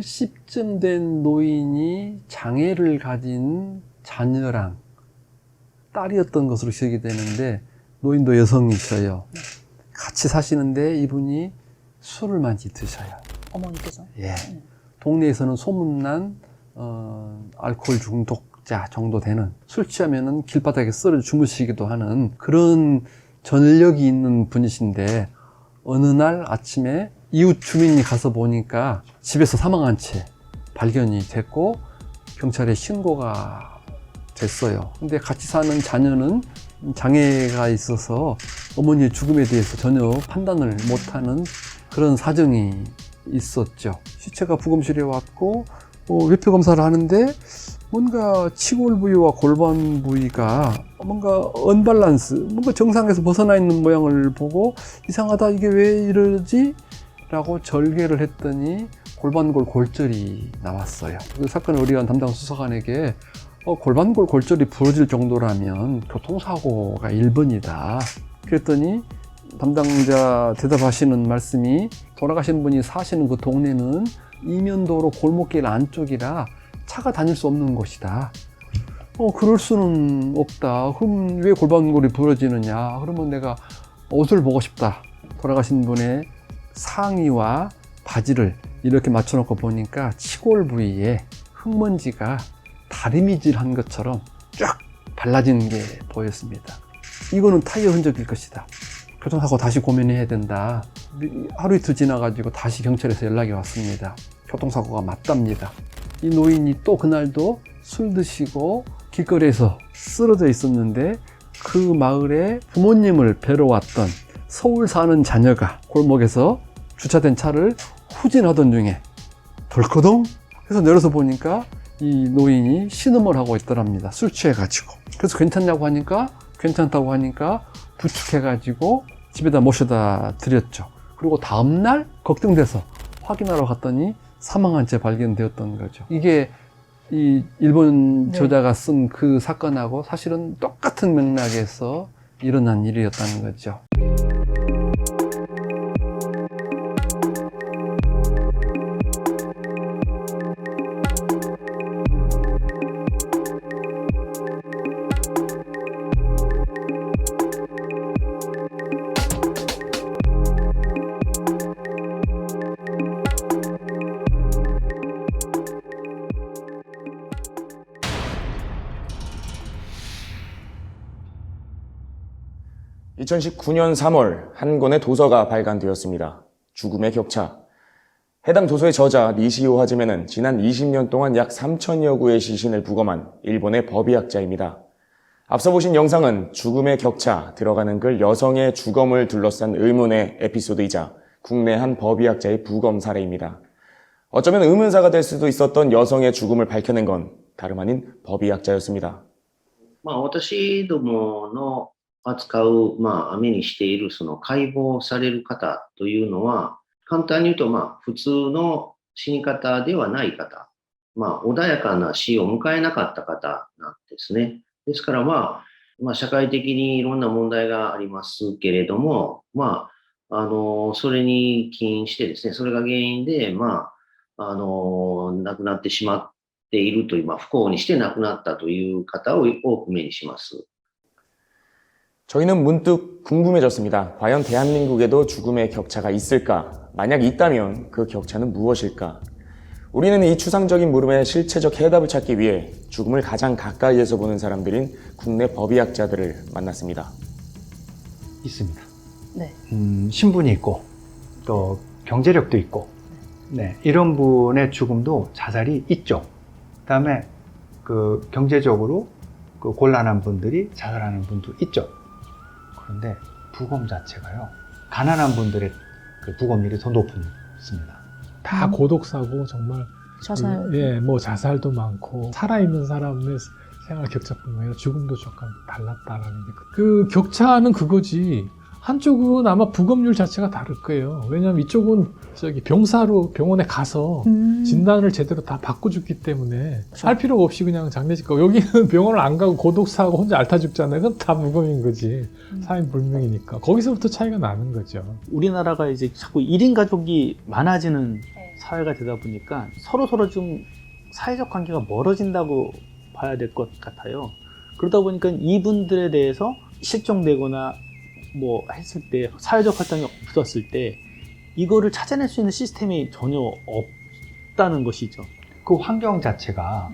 70쯤 된 노인이 장애를 가진 자녀랑 딸이었던 것으로 기억이 되는데 노인도 여성이셔요. 같이 사시는데 이분이 술을 많이 드셔요. 어머니께서. 예. 동네에서는 소문난 어, 알코올 중독자 정도 되는 술 취하면은 길바닥에 쓰러 주무시기도 하는 그런 전력이 있는 분이신데 어느 날 아침에 이웃 주민이 가서 보니까 집에서 사망한 채 발견이 됐고 경찰에 신고가 됐어요. 근데 같이 사는 자녀는 장애가 있어서 어머니의 죽음에 대해서 전혀 판단을 못하는 그런 사정이 있었죠. 시체가 부검실에 왔고 어, 외표 검사를 하는데 뭔가 치골 부위와 골반 부위가 뭔가 언밸런스, 뭔가 정상에서 벗어나 있는 모양을 보고 이상하다 이게 왜 이러지? 라고 절개를 했더니 골반골 골절이 나왔어요. 그 사건을 의뢰한 담당 수사관에게 어, 골반골 골절이 부러질 정도라면 교통사고가 1번이다. 그랬더니 담당자 대답하시는 말씀이 돌아가신 분이 사시는 그 동네는 이면도로 골목길 안쪽이라 차가 다닐 수 없는 곳이다. 어, 그럴 수는 없다. 그럼 왜 골반골이 부러지느냐? 그러면 내가 옷을 보고 싶다. 돌아가신 분의 상의와 바지를 이렇게 맞춰놓고 보니까 치골 부위에 흙먼지가 다리미질 한 것처럼 쫙 발라진 게 보였습니다. 이거는 타이어 흔적일 것이다. 교통사고 다시 고민해야 된다. 하루 이틀 지나가지고 다시 경찰에서 연락이 왔습니다. 교통사고가 맞답니다. 이 노인이 또 그날도 술 드시고 길거리에서 쓰러져 있었는데 그 마을에 부모님을 뵈러 왔던 서울 사는 자녀가 골목에서 주차된 차를 후진하던 중에 덜커덩 해서 내려서 보니까 이 노인이 신음을 하고 있더랍니다. 술 취해가지고. 그래서 괜찮냐고 하니까 괜찮다고 하니까 부축해가지고 집에다 모셔다 드렸죠. 그리고 다음날 걱정돼서 확인하러 갔더니 사망한 채 발견되었던 거죠. 이게 이 일본 네. 저자가 쓴 그 사건하고 사실은 똑같은 맥락에서 일어난 일이었다는 거죠. (2019년 3월) 한 권의 도서가 발간되었습니다 죽음의 격차 해당 도서의 저자 니시오 하지메는 지난 20년 동안 약 3천여 구의 시신을 부검한 일본의 법의학자입니다. 앞서 보신 영상은 죽음의 격차 들어가는 글 여성의 주검을 둘러싼 의문의 에피소드이자 국내 한 법의학자의 부검 사례입니다. 어쩌면 의문사가 될 수도 있었던 여성의 죽음을 밝혀낸 건 다름 아닌 법의학자였습니다.まあ、私どもの 扱う、まあ、目にしているその解剖される方というのは、簡単に言うと、まあ、普通の死に方ではない方、まあ、穏やかな死を迎えなかった方なんですね。ですから、まあ、まあ、社会的にいろんな問題がありますけれども、まあ、あの、それに起因してですね、それが原因で、まあ、あの、亡くなってしまっているという、まあ、不幸にして亡くなったという方を多く目にします。 저희는 문득 궁금해졌습니다. 과연 대한민국에도 죽음의 격차가 있을까? 만약 있다면 그 격차는 무엇일까? 우리는 이 추상적인 물음에 실체적 해답을 찾기 위해 죽음을 가장 가까이에서 보는 사람들인 국내 법의학자들을 만났습니다. 있습니다. 네. 음, 신분이 있고 또 경제력도 있고 네, 이런 분의 죽음도 자살이 있죠. 그다음에 그 경제적으로 그 곤란한 분들이 자살하는 분도 있죠. 그런데 부검 자체가요. 가난한 분들의 그 부검률이 더 높습니다. 다 고독사고 정말 자살. 그, 예, 뭐 자살도 많고 살아있는 사람의 생활 격차뿐만 아니라 죽음도 조금 달랐다라는 게. 그 격차는 그거지. 한쪽은 아마 부검률 자체가 다를 거예요. 왜냐하면 이쪽은 저기 병사로 병원에 가서 음. 진단을 제대로 다 받고 죽기 때문에 할 필요가 없이 그냥 장례식 가고 여기는 병원을 안 가고 고독사하고 혼자 앓다 죽잖아요. 그건 다 무검인 거지. 음. 사인 불명이니까. 거기서부터 차이가 나는 거죠. 우리나라가 이제 자꾸 1인 가족이 많아지는 사회가 되다 보니까 서로 서로 좀 사회적 관계가 멀어진다고 봐야 될 것 같아요. 그러다 보니까 이분들에 대해서 실종되거나 뭐 했을 때 사회적 활동이 없었을 때 이거를 찾아낼 수 있는 시스템이 전혀 없다는 것이죠. 그 환경 자체가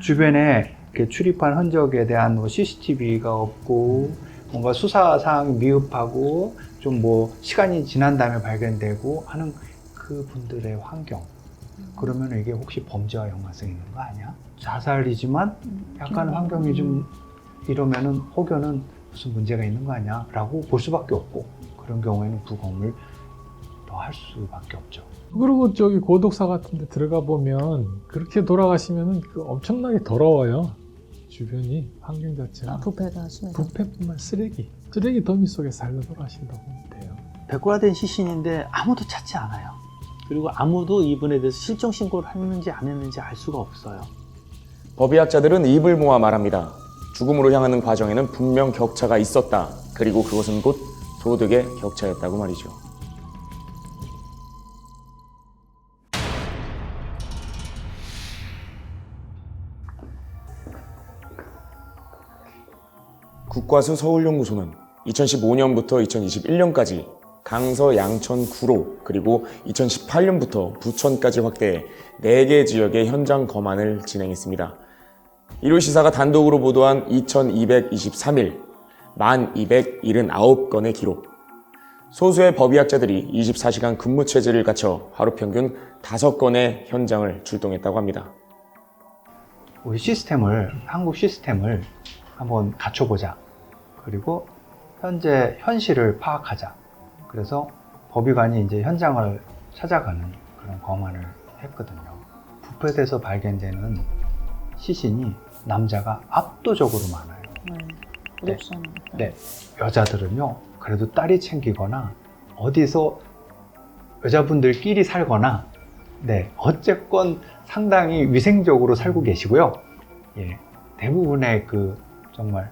주변에 이렇게 출입한 흔적에 대한 뭐 CCTV가 없고 뭔가 수사 사항이 미흡하고 좀 뭐 시간이 지난 다음에 발견되고 하는 그 분들의 환경 그러면 이게 혹시 범죄와 연관성 있는 거 아니야? 자살이지만 약간 환경이 좀 이러면은 혹여는 무슨 문제가 있는 거 아니야? 라고 볼 수밖에 없고 그런 경우에는 부검을 더할 수밖에 없죠. 그리고 저기 고독사 같은 데 들어가 보면 그렇게 돌아가시면은 그 엄청나게 더러워요. 주변이 환경 자체가 아, 부패가 심해서. 부패뿐만 쓰레기 쓰레기 더미 속에 살다 돌아가신다고 보면 돼요. 백골화된 시신인데 아무도 찾지 않아요. 그리고 아무도 이분에 대해서 실종 신고를 했는지 안 했는지 알 수가 없어요. 법의학자들은 입을 모아 말합니다. 죽음으로 향하는 과정에는 분명 격차가 있었다. 그리고 그것은 곧 소득의 격차였다고 말이죠. 국과수 서울연구소는 2015년부터 2021년까지 강서, 양천, 구로 그리고 2018년부터 부천까지 확대해 4개 지역의 현장 검안을 진행했습니다. 일요 시사가 단독으로 보도한 2223일 1279건의 기록. 소수의 법의학자들이 24시간 근무 체제를 갖춰 하루 평균 5건의 현장을 출동했다고 합니다. 우리 시스템을 한국 시스템을 한번 갖춰보자. 그리고 현재 현실을 파악하자. 그래서 법의관이 이제 현장을 찾아가는 그런 검안을 했거든요. 부패돼서 발견되는 시신이 남자가 압도적으로 많아요. 네. 네. 네. 여자들은요, 그래도 딸이 챙기거나 어디서 여자분들끼리 살거나, 네, 어쨌건 상당히 위생적으로 살고 계시고요. 예, 대부분의 그 정말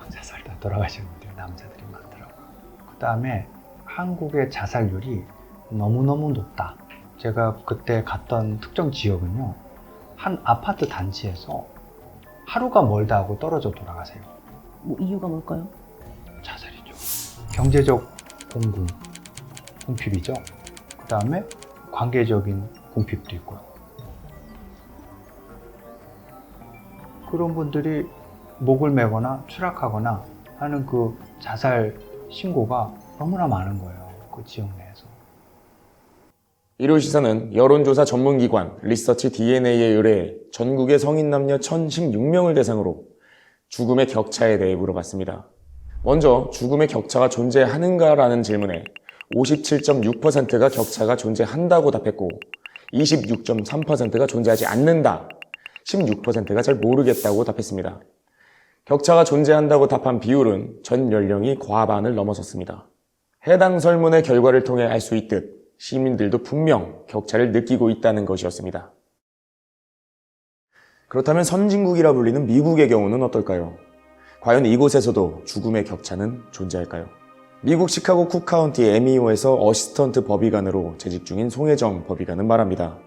혼자 살다 돌아가시는 분들 남자들이 많더라고요. 그 다음에 한국의 자살률이 너무너무 높다. 제가 그때 갔던 특정 지역은요, 한 아파트 단지에서 하루가 멀다 하고 떨어져 돌아가세요. 뭐 이유가 뭘까요? 자살이죠. 경제적 공공, 궁핍이죠. 그 다음에 관계적인 궁핍도 있고요. 그런 분들이 목을 매거나 추락하거나 하는 그 자살 신고가 너무나 많은 거예요. 그 지역 내에서. 일요 시사는 여론조사 전문기관 리서치 DNA에 의뢰해 전국의 성인 남녀 1016명을 대상으로 죽음의 격차에 대해 물어봤습니다. 먼저 죽음의 격차가 존재하는가라는 질문에 57.6%가 격차가 존재한다고 답했고 26.3%가 존재하지 않는다. 16%가 잘 모르겠다고 답했습니다. 격차가 존재한다고 답한 비율은 전 연령이 과반을 넘어섰습니다. 해당 설문의 결과를 통해 알 수 있듯 시민들도 분명 격차를 느끼고 있다는 것이었습니다. 그렇다면 선진국이라 불리는 미국의 경우는 어떨까요? 과연 이곳에서도 죽음의 격차는 존재할까요? 미국 시카고 쿡카운티 에미오에서 어시스턴트 법의관으로 재직 중인 송혜정 법의관은 말합니다.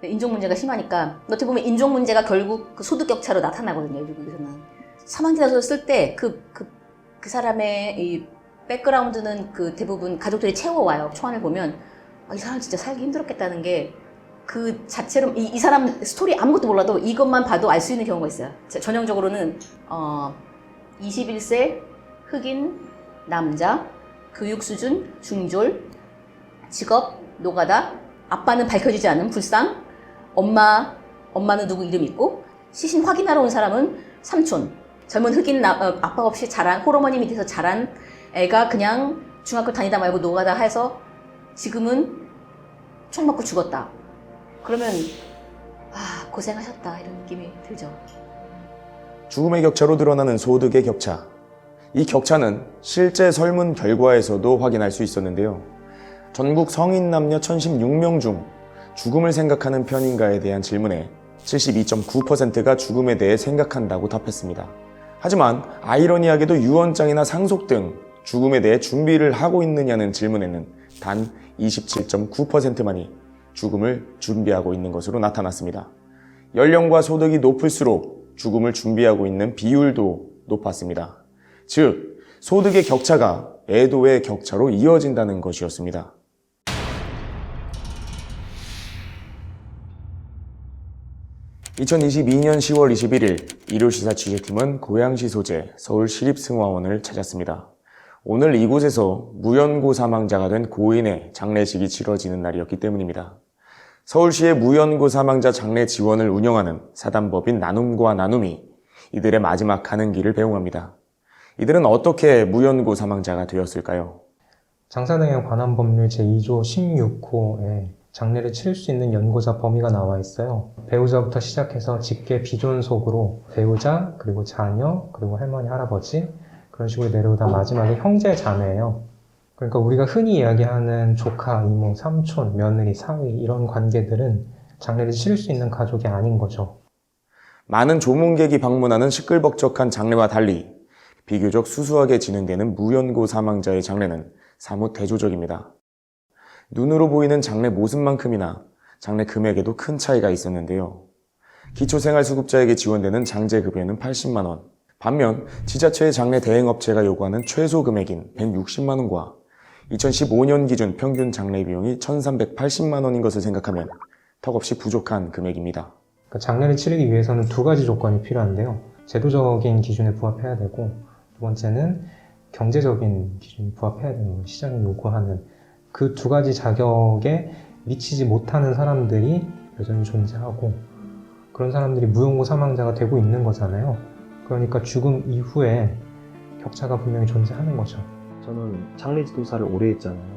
네, 인종 문제가 심하니까 어떻게 보면 인종 문제가 결국 그 소득 격차로 나타나거든요. 미국에서는 사망자를 쓸때 그 그 그 사람의 이 백그라운드는 그 대부분 가족들이 채워와요. 초안을 보면 아, 이 사람 진짜 살기 힘들었겠다는 게 그 자체로 이, 이 사람 스토리 아무것도 몰라도 이것만 봐도 알 수 있는 경우가 있어요. 자, 전형적으로는 어, 21세 흑인 남자 교육 수준 중졸 직업 노가다 아빠는 밝혀지지 않은 불상 엄마 엄마는 누구 이름 있고 시신 확인하러 온 사람은 삼촌 젊은 흑인 나- 어, 아빠 없이 자란 호러머니 밑에서 자란 애가 그냥 중학교 다니다 말고 노가다 해서 지금은 총 맞고 죽었다 그러면 아 고생하셨다 이런 느낌이 들죠 죽음의 격차로 드러나는 소득의 격차. 이 격차는 실제 설문 결과에서도 확인할 수 있었는데요. 전국 성인 남녀 1016명 중 죽음을 생각하는 편인가에 대한 질문에 72.9%가 죽음에 대해 생각한다고 답했습니다. 하지만 아이러니하게도 유언장이나 상속 등 죽음에 대해 준비를 하고 있느냐는 질문에는 단 27.9%만이 죽음을 준비하고 있는 것으로 나타났습니다. 연령과 소득이 높을수록 죽음을 준비하고 있는 비율도 높았습니다. 즉, 소득의 격차가 애도의 격차로 이어진다는 것이었습니다. (2022년 10월 21일) 일요시사 취재팀은 고양시 소재 서울시립승화원을 찾았습니다. 오늘 이곳에서 무연고 사망자가 된 고인의 장례식이 치러지는 날이었기 때문입니다. 서울시의 무연고 사망자 장례 지원을 운영하는 사단법인 나눔과 나눔이 이들의 마지막 가는 길을 배웅합니다. 이들은 어떻게 무연고 사망자가 되었을까요? 장사등에 관한 법률 제2조 16호에 장례를 치를 수 있는 연고자 범위가 나와 있어요. 배우자부터 시작해서 직계 비존속으로 배우자, 그리고 자녀, 그리고 할머니, 할아버지 그런 식으로 내려오다 마지막에 형제 자매예요. 그러니까 우리가 흔히 이야기하는 조카, 이모, 삼촌, 며느리, 사위 이런 관계들은 장례를 치를 수 있는 가족이 아닌 거죠. 많은 조문객이 방문하는 시끌벅적한 장례와 달리 비교적 수수하게 진행되는 무연고 사망자의 장례는 사뭇 대조적입니다. 눈으로 보이는 장례 모습만큼이나 장례 금액에도 큰 차이가 있었는데요. 기초생활수급자에게 지원되는 장제급여는 80만 원. 반면 지자체의 장례 대행업체가 요구하는 최소 금액인 160만 원과 2015년 기준 평균 장례 비용이 1,380만 원인 것을 생각하면 턱없이 부족한 금액입니다. 그러니까 장례를 치르기 위해서는 두 가지 조건이 필요한데요. 제도적인 기준에 부합해야 되고 두 번째는 경제적인 기준에 부합해야 되는. 시장이 요구하는 그 두 가지 자격에 미치지 못하는 사람들이 여전히 존재하고 그런 사람들이 무용고 사망자가 되고 있는 거잖아요. 그러니까 죽음 이후에 격차가 분명히 존재하는 거죠. 저는 장례지도사를 오래 했잖아요.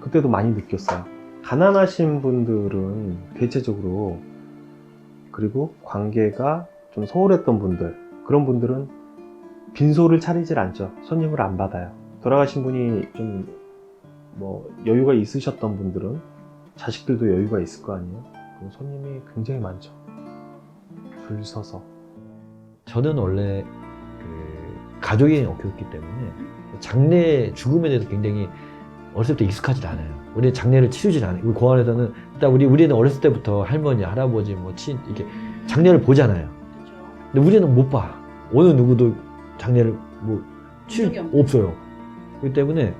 그때도 많이 느꼈어요. 가난하신 분들은 대체적으로 그리고 관계가 좀 소홀했던 분들 그런 분들은 빈소를 차리질 않죠. 손님을 안 받아요. 돌아가신 분이 좀 뭐 여유가 있으셨던 분들은 자식들도 여유가 있을 거 아니에요. 그럼 손님이 굉장히 많죠. 줄 서서 저는 원래 그 가족이 없었기 때문에 장례 죽음에 대해서 굉장히 어렸을 때 익숙하지 않아요. 우리 장례를 치르지 않아요. 우리 고안에서는 일단 우리 우리는 어렸을 때부터 할머니, 할아버지, 뭐친 이렇게 장례를 보잖아요. 근데 우리는 못 봐. 어느 누구도 장례를 뭐칠 없어요. 그렇기 때문에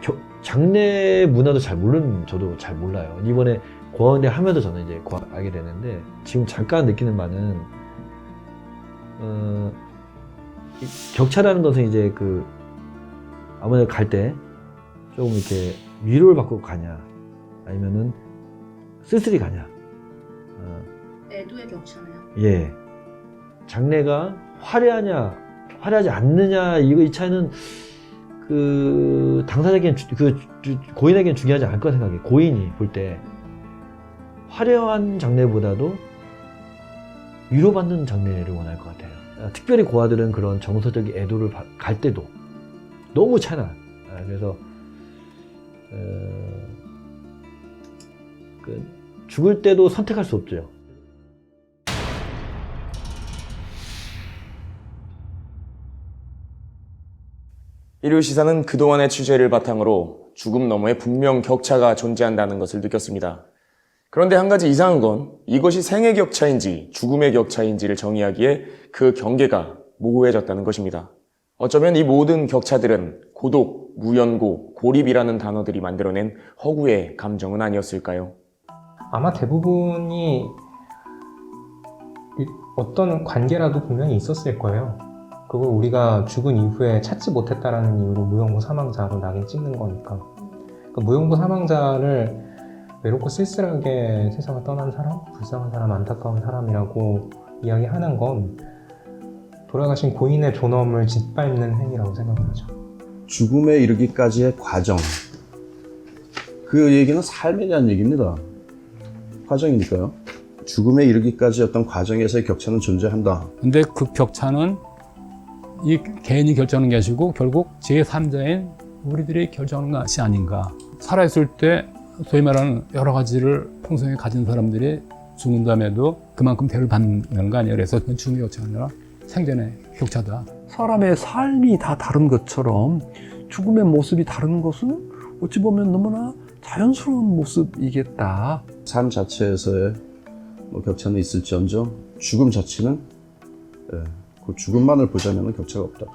겨- 장례 문화도 잘 모르는 저도 잘 몰라요. 이번에 고아원대 하면서 저는 이제 알게 되는데 지금 잠깐 느끼는 바는 어, 이 격차라는 것은 이제 그 아무래도 갈때 조금 이렇게 위로를 받고 가냐 아니면은 쓸쓸히 가냐. 어, 애도의 격차네요. 예. 장래가 화려하냐 화려하지 않느냐 이거 이 차이는 그 당사자에게는 주- 그 주- 고인에게는 중요하지 않을 거라 생각해 요. 고인이 볼 때. 화려한 장례보다도 위로받는 장례를 원할 것 같아요. 아, 특별히 고아들은 그런 정서적인 애도를 바- 갈 때도 너무 차나. 아, 그래서 어, 그 죽을 때도 선택할 수 없죠. 일요 시사는 그동안의 취재를 바탕으로 죽음 너머에 분명 격차가 존재한다는 것을 느꼈습니다. 그런데 한 가지 이상한 건 이것이 생의 격차인지 죽음의 격차인지를 정의하기에 그 경계가 모호해졌다는 것입니다. 어쩌면 이 모든 격차들은 고독, 무연고, 고립이라는 단어들이 만들어낸 허구의 감정은 아니었을까요? 아마 대부분이 이- 어떤 관계라도 분명히 있었을 거예요. 그걸 우리가 죽은 이후에 찾지 못했다라는 이유로 무용고 사망자로 낙인 찍는 거니까. 그 무용고 사망자를 외롭고 쓸쓸하게 세상을 떠난 사람, 불쌍한 사람, 안타까운 사람이라고 이야기하는 건 돌아가신 고인의 존엄을 짓밟는 행위라고 생각하죠. 죽음에 이르기까지의 과정. 그 얘기는 삶에 대한 얘기입니다. 과정이니까요. 죽음에 이르기까지 어떤 과정에서의 격차는 존재한다. 근데 그 격차는 이 개인이 결정하는 게 아니고 결국 제3자인 우리들이 결정하는 것이 아닌가. 살아있을 때 소위 말하는 여러 가지를 평생에 가진 사람들이 죽은 다음에도 그만큼 대를 받는 거 아니에요. 그래서 죽음의 격차가 아니라 생전의 격차다. 사람의 삶이 다 다른 것처럼 죽음의 모습이 다른 것은 어찌 보면 너무나 자연스러운 모습이겠다. 삶 자체에서의 뭐 격차는 있을지언정 죽음 자체는 예, 그 죽음만을 보자면 격차가 없다.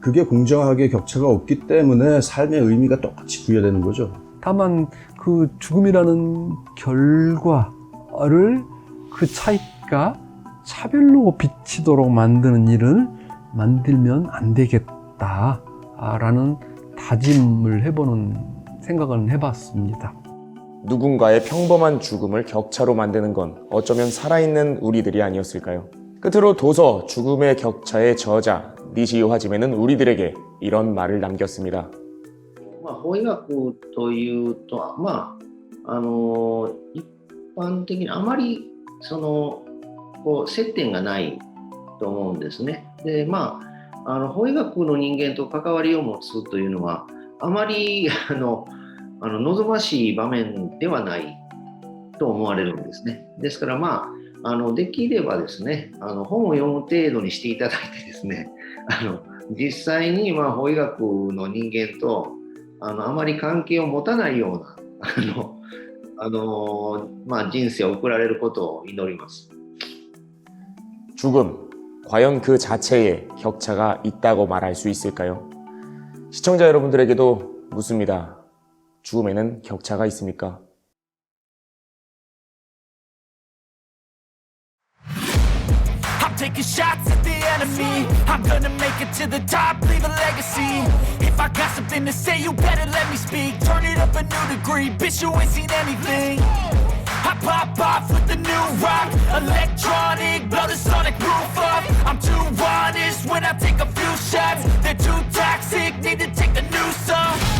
그게 공정하게 격차가 없기 때문에 삶의 의미가 똑같이 부여되는 거죠. 다만 그 죽음이라는 결과를 그 차이가 차별로 비치도록 만드는 일을 만들면 안 되겠다라는 다짐을 해보는 생각을 해봤습니다. 누군가의 평범한 죽음을 격차로 만드는 건 어쩌면 살아있는 우리들이 아니었을까요? 끝으로 도서 죽음의 격차의 저자 니시오 하지메는 우리들에게 이런 말을 남겼습니다. まあ、法医学というと、まあ、あの一般的にあまりそのこう接点がないと思うんですね。で、まあ、あの法医学の人間と関わりを持つというのは、あまり あのあの望ましい場面ではないと思われるんですね。ですから、まあ、あのできればですねあの本を読む程度にしていただいてですねあの実際にまあ法医学の人間とあのあまり関係を持たないようなあのあの、まあ、人生を送られることを祈ります。 죽음, 과연 그 자체에 격차가 있다고 말할 수 있을까요? 시청자 여러분들에게도 묻습니다. 죽음에는 격차가 있습니까? I'm taking shots at the enemy. I'm gonna make it to the top, leave a legacy. If I got something to say, you better let me speak. Turn it up a new degree, bitch, you ain't seen anything. I pop off with the new rock, electronic, blow the sonic roof up. I'm too honest when I take a few shots. They're too toxic, need to take a new song.